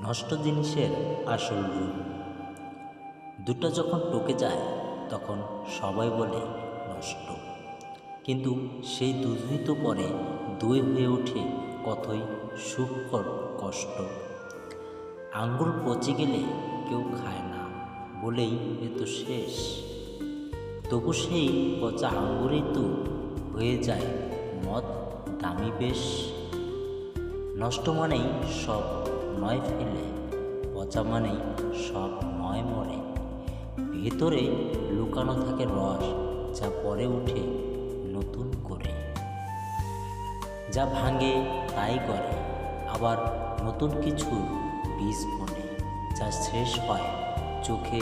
নষ্ট জিনিসের আসল রূপ। দুটো যখন টকে যায়, তখন সবাই বলে নষ্ট। কিন্তু সেই দুধই পরে দই হয়ে ওঠে কতই সুখকর কষ্ট। আঙ্গুর পচে গেলে কেউ খায় না বলেই এ তো শেষ। তবু সেই পচা আঙ্গুরেই তো হয়ে যায় মদ, দামি বেশ। নষ্ট মানেই সব নয় ফেলে পচা মানেই সব নয় মরে। ভেতরে লুকানো থাকে রস যা পরে উঠে নতুন করে। যা ভাঙে তাই করে, আবার নতুন কিছু বীজ বনে যা শেষ হয় চোখে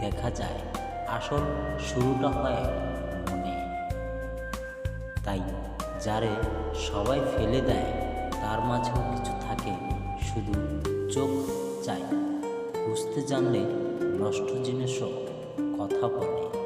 দেখা যায়, আসল শুরুটা হয় মনে। তাই যারে সবাই ফেলে দেয়, তার মাঝেও কিছু থাকে শুধু চোখ চাই। বুঝতে জানলে নষ্ট জিনিসও কথা বলে।